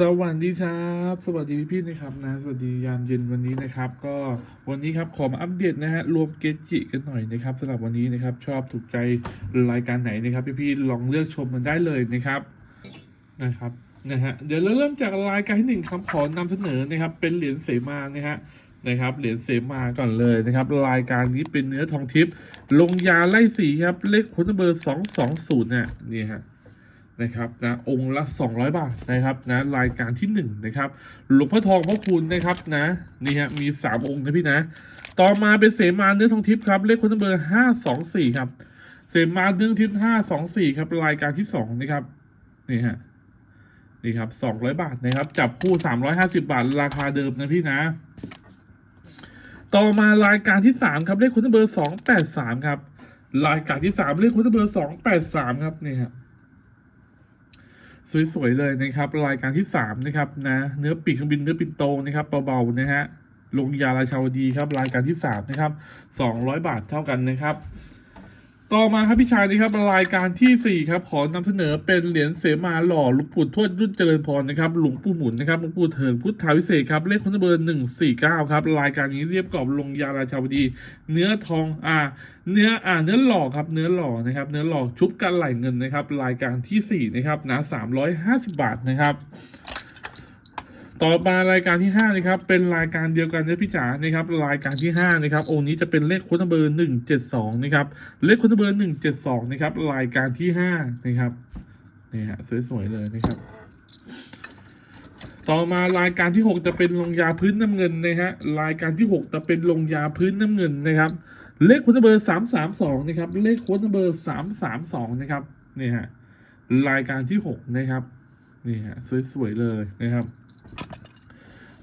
สวัสดีครับ สวัสดีพี่ๆนะครับนะสวัสดียามเย็นวันนี้นะครับ ก็วันนี้ครับขอมาอัปเดตนะฮะรวมเกจิกันหน่อยนะครับสำหรับวันนี้นะครับ ชอบถูกใจรายการไหนนะครับ พี่ๆลองเลือกชมมันได้เลยนะครับนะครับนะฮะเดี๋ยวเราเริ่มจากรายการที่หนึ่งครับขอนำเสนอนะครับ เป็นเหรียญเสมานะฮะนะครับเหรียญเสมาก่อนเลยนะครับ รายการนี้เป็นเนื้อทองทิพย์ลงยาไล่สีครับเลขคนเบอร์สองสองศูนย์เนี่ยนี่ฮะ นะครับนะองค์ละ 200 บาทนะครับนะรายการที่1นงนะครับหลวงพ่อทองพ่อคุณนะครับนะนี่ฮะมี 3 องค์นะพี่นะ ต่อมาเป็นเสมาเนื้อทองทิพย์ครับเลขคนเบอร์524 ครับ เสมาเนื้อทิพย์524 ครับรายการที่2นะครับนี่ฮะนี่ครับ 200 บาทนะครับ จับคู่ 350 บาท ราคาเดิมนะพี่นะ ต่อมารายการที่ 3 ครับเลขคนเบอร์ 283 ครับรายการที่ 3 เลขคนเบอร์ 283 ครับนี่ฮะ สวยๆเลยนะครับ รายการที่สามนะครับนะเนื้อปีกเครื่องบินเนื้อปินโตนะครับเบาๆนะฮะลงยาราชาวดีครับรายการที่สามนะครับสองร้อยบาทเท่ากันนะครับ ต่อมาครับพี่ชายนะครับรายการที่สี่ครับขอนำเสนอเป็นเหรียญเสมาหล่อหลวงปู่ทวดรุ่นเจริญพรนะครับหลวงปู่หมุนนะครับหลวงปู่เถิงพุทธาวิเศษครับเลขคนเบอร์หนึ่งสี่เก้าครับรายการนี้เรียบกรอบลงยาราชาวดี เนื้อทองอ่า เนื้ออ่าเนื้อหล่อครับเนื้อหล่อนะครับเนื้อหล่อชุบกันไหลเงินนะครับรายการที่สี่นะครับนะสามร้อยห้าสิบบาทนะครับ ต่อมารายการที่ห้านะครับเป็นรายการเดียวกันนะพี่จ๋านะครับรายการที่ห้านะครับองค์นี้จะเป็นเลขคุณเบอร์หนึ่งเจ็ดสองนะครับเลขคุณเบอร์หนึ่งเจ็ดสองนะครับรายการที่ห้านะครับนี่ฮะสวยๆเลยนะครับ ต่อมารายการที่หกจะเป็นลงยาพื้นน้ำเงินนะฮะรายการที่หกจะเป็นลงยาพื้นน้ำเงินนะครับ เลขค้ดเบอร์สามสามสองนะครับเลขค้ดเบอร์สามสามสองนะครับนี่ฮะรายการที่หกนะครับนี่ฮะสวยๆเลยนะครับ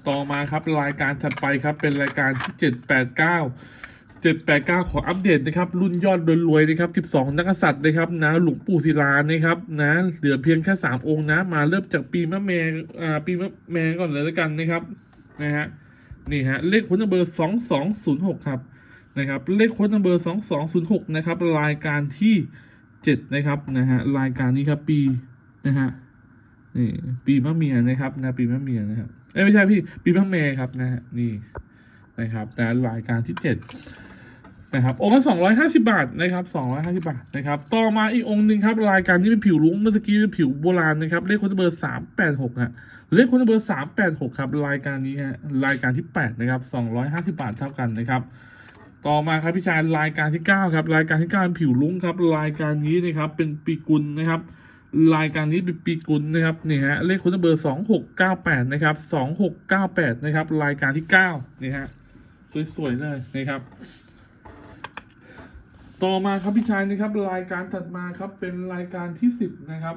ต่อมาครับรายการถัดไปครับเป็นรายการที่เจ็ดแปดเก้าเจ็ดแปดเก้าขออัปเดตนะครับ รุ่นยอดโดยรวยนะครับสิบสองนักกษัตริย์นะครับนะหลวงปู่ศิลานะครับนะเหลือเพียงแค่สามองค์นะ มาเริ่มจากปีมะแม่อ่าปีมะแม่ก่อนเลยแล้วกันนะครับนะฮะนี่ฮะเลขค้ดเบอร์สองสองศูนย์หกครับนะครับเลขค้นเบอร์สองสองศูนย์หกนะครับ รายการที่เจ็ดนะครับนะฮะรายการนี้ครับปีนะฮะ นี่ปีมะเมียนะครับนะปีมะเมียนะครับเอ้ไม่ใช่พี่ปีมะเมครับนะฮะนี่นะครับแต่รายการที่เจ็ดนะครับองค์ละสองร้อยห้าสิบาทนะครับสองร้อยห้าสิบาทนะครับต่อมาอีกองค์หนึ่งครับรายการที่เป็นผิวลุ้งเมื่อกี้เป็นผิวโบราณนะครับเลขคนเบอร์สามแปดหกฮะเลขคนเบอร์สามแปดหกครับรายการนี้ฮะรายการที่แปดนะครับสองร้อยห้าสิบาทเท่ากันนะครับต่อมาครับพี่ชายรายการที่9ครับรายการที่เป็นผิวลุ้งครับรายการนี้นะครับเป็นปีกุลนะครับ รายการนี้เป็นปีกุลนะครับนี่ฮะเลขคุณเบอร์สองหกเก้าแปดนะครับสองหกเก้าแปดนะครับ รายการที่เก้านี่ฮะสวยๆเลยนะครับ ต่อมาครับพี่ชายนะครับ รายการถัดมาครับเป็นรายการที่สิบนะครับ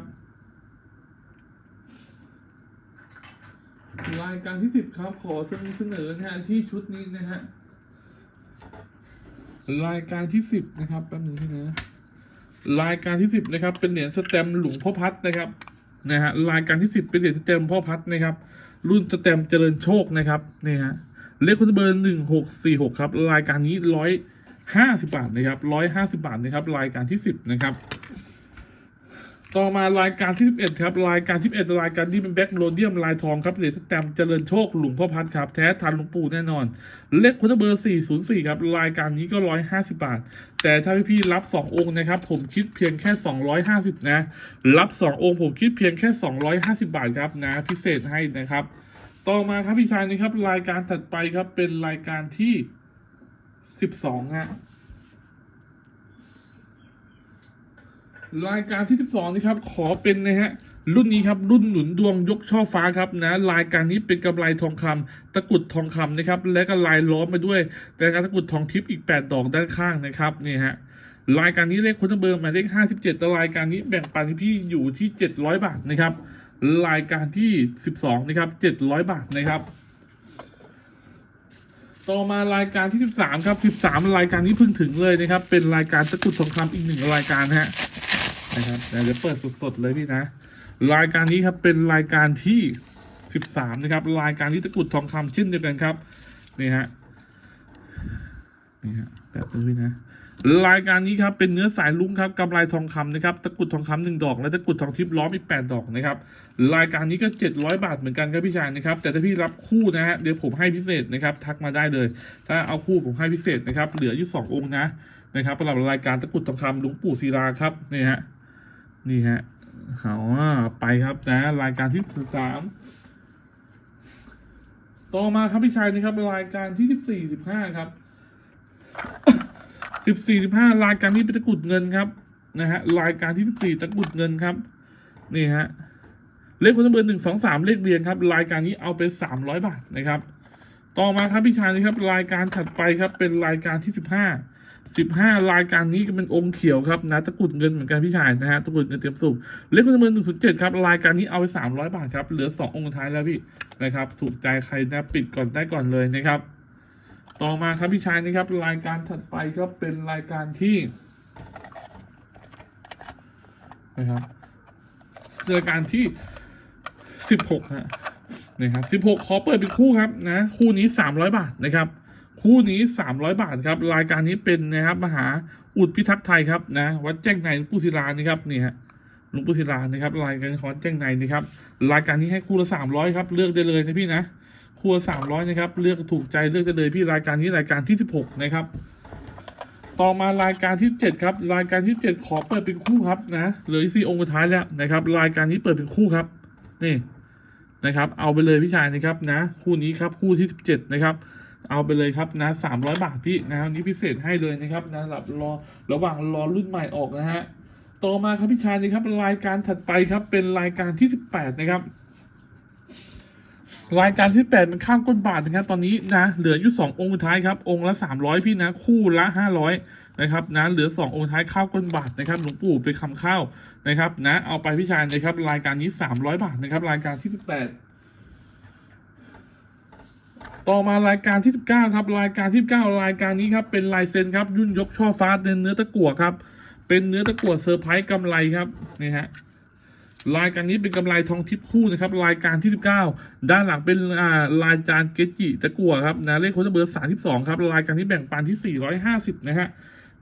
รายการที่สิบครับขอเสนอนะฮะที่ชุดนี้นะฮะรายการที่สิบนะครับแป๊บนึงพี่นะ รายการที่สิบนะครับ เป็นเหรียญสแตมหลวงพ่อพัดนะครับนะฮะรายการที่สิบเป็นเหรียญสแตมพ่อพัดนะครับ รุ่นสแตมเจริญโชคนะครับนี่ฮะเลขคุณเบอร์หนึ่งหกสี่หกครับ รายการนี้ร้อยห้าสิบาทนะครับร้อยห้าสิบาทนะครับ รายการที่สิบนะครับ ต่อมารายการที่ 11 ครับ รายการที่11รายการที่เป็นแบ็กโลเดียมลายทองครับเหรียญแตมเจริญโชคหลวงพ่อพัดครับ แท้ทันหลวงปู่แน่นอน เลขคุณเบอร์ 404 ครับ รายการนี้ก็ 150 บาท แต่ถ้าพี่ๆรับ 2 องค์นะครับ ผมคิดเพียงแค่ 250 นะ รับ 2 องค์ผมคิดเพียงแค่ 250 บาทครับนะ พิเศษให้นะครับ ต่อมาครับพี่ชายนะครับรายการถัดไปครับเป็นรายการที่ 12ฮะ รายการที่ 12 นะครับ ขอเป็นนะฮะรุ่นนี้ครับรุ่นหนุนดวงยกช่อฟ้าครับนะรายการนี้เป็นกำไรทองคำตะกุดทองคำนะครับ และก็ลายล้อมไปด้วยแต่การตะกุดทองทิพย์อีก 8 ดอกด้านข้างนะครับนี่ฮะรายการนี้เลขคุณเบอร์หมายเลข57แต่รายการนี้แบ่งปันพี่อยู่ที่ 700 บาทนะครับ รายการที่ 12 นะครับ 700 บาทนะครับต่อมารายการที่ 13 ครับ 13 รายการนี้เพิ่งถึงเลยนะครับ เป็นรายการตะกุดทองคำอีกหนึ่งรายการนะฮะ นะครับเดี๋ยวเปิดสดๆเลยพี่นะ รายการนี้ครับเป็นรายการที่ 13 นะครับ รายการที่ตะกุดทองคำเช่นเดียวกันครับนี่ฮะนี่ฮะแบบนี้พี่นะรายการนี้ครับเป็นเนื้อสายลุ้งครับกำไรทองคำนะครับตะกุดทองคำหนึ่งดอก และตะกุดทองทิพย์ล้อมอีกแปดดอกนะครับรายการนี้ก็เจ็ดร้อยบาทเหมือนกันครับพี่ชายนะครับแต่ถ้าพี่รับคู่นะฮะเดี๋ยวผมให้พิเศษนะครับทักมาได้เลย ถ้าเอาคู่ผมให้พิเศษนะครับเหลืออยู่สององค์นะนะครับสำหรับรายการตะกุดทองคำหลวงปู่ศิลาครับนี่ฮะ นี่ฮะเอาไปครับนะรายการที่สามต่อมาครับพี่ชายนะครับรายการที่สิบสี่สิบห้าครับสิบสี่สิบห้ารายการนี้เป็นตะกุดเงินครับนะฮะรายการที่สิบสี่ตะกุดเงินครับ นี่ฮะเลขคนเบอร์หนึ่งสองสามเลขเรียงครับ รายการนี้เอาไปสามร้อยบาทนะครับ ต่อมาครับพี่ชายนะครับ รายการถัดไปครับเป็นรายการที่สิบห้า สิบห้ารายการนี้ก็เป็นองค์เขียวครับนะตะกุดเงินเหมือนกันพี่ชายนะฮะตะกุดเงินเตรียมสูบเลขคนเบอร์หนึ่งศูนย์เจ็ดครับรายการนี้เอาไปสามร้อยบาทครับเหลือสององค์ท้ายแล้วพี่นะครับ ถูกใจใครนะปิดก่อนได้ก่อนเลยนะครับ ต่อมาครับพี่ชายนะครับ รายการถัดไปครับเป็นรายการที่นะครับรายการที่สิบหกฮะนะครับสิบหกขอเปิดเป็นคู่ครับนะคู่นี้สามร้อยบาทนะครับ คู่นี้สามร้อยบาทครับ รายการนี้เป็นนะครับ มหาอุดพิทักษ์ไทยครับนะวัดแจ้งในปู่ศิลานี่ครับนี่ฮะลวงปู่ศิลานะครับรายการของแจ้งในนะครับรายการนี้ให้คู่ละสามร้อยครับเลือกได้เลยนะพี่นะครัวสามร้อยนะครับเลือกถูกใจเลือกได้เลยพี่รายการนี้รายการที่สิบหกนะครับ ต่อมารายการที่เจ็ดครับ รายการที่เจ็ดขอเปิดเป็นคู่ครับนะเหลือสี่องค์สุดท้ายแล้วนะครับ รายการนี้เปิดเป็นคู่ครับนี่นะครับ เอาไปเลยพี่ชายนะครับนะ คู่นี้ครับคู่ที่สิบเจ็ดนะครับ เอาไปเลยครับนะสามร้อยบาทพี่นะครับนี่พิเศษให้เลยนะครับนะหลับรอระหว่างรอรุ่นใหม่ออกนะฮะต่อมาครับพี่ชายนะครับรายการถัดไปครับ เป็นรายการที่สิบแปดนะครับ รายการที่แปดมันข้างก้นบาทนะครับ ตอนนี้นะ เหลืออยู่สององค์ท้ายครับ องค์ละสามร้อยพี่นะ คู่ละห้าร้อยนะครับนะเหลือสององค์ท้ายข้าวก้นบาทนะครับหลวงปู่ไปคำข้าวนะครับ นะ เอาไปพี่ชายนะครับ รายการนี้สามร้อยบาทนะครับ รายการที่สิบแปด ต่อมารายการที่สิบเก้าครับ รายการที่สิบเก้ารายการนี้ครับ เป็นลายเซ็นครับ ยุ่นยกช่อฟ้าเนื้อเนื้อตะกั่วครับ เป็นเนื้อตะกั่วเซอร์ไพรส์กำไรครับนี่ฮะรายการนี้เป็นกำไรทองทิพย์คู่นะครับ รายการที่ 19 ด้านหลังเป็นอ่าลายจานเกจิตะกั่วครับนะเลขโค้ดเบอร์32ครับรายการที่แบ่งปันที่ 450 นะฮะ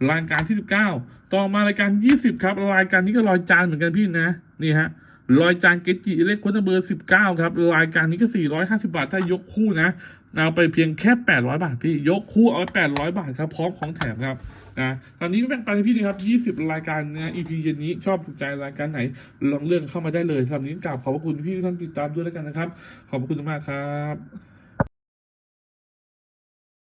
รายการที่ 19 ต่อมารายการ 20 ครับ รายการนี้ก็รอยจานเหมือนกันพี่นะ นี่ฮะรอยจานเกจิเลขโค้ดเบอร์ 19 ครับ รายการนี้ก็ 450 บาท ถ้ายกคู่นะ เอาไปเพียงแค่ 800 บาทพี่ยกคู่เอาไป800 บาทครับพร้อมของแถมครับนะตอนนี้แบ่งปันให้พี่ดีครับ 20 รายการนะ EP เย็นนี้ชอบถูกใจรายการไหนลองเลื่อนเข้ามาได้เลยสำหรับนี้กราบขอบพระคุณพี่ทุกท่านติดตามด้วยแล้วกันนะครับ ขอบพระคุณมากครับ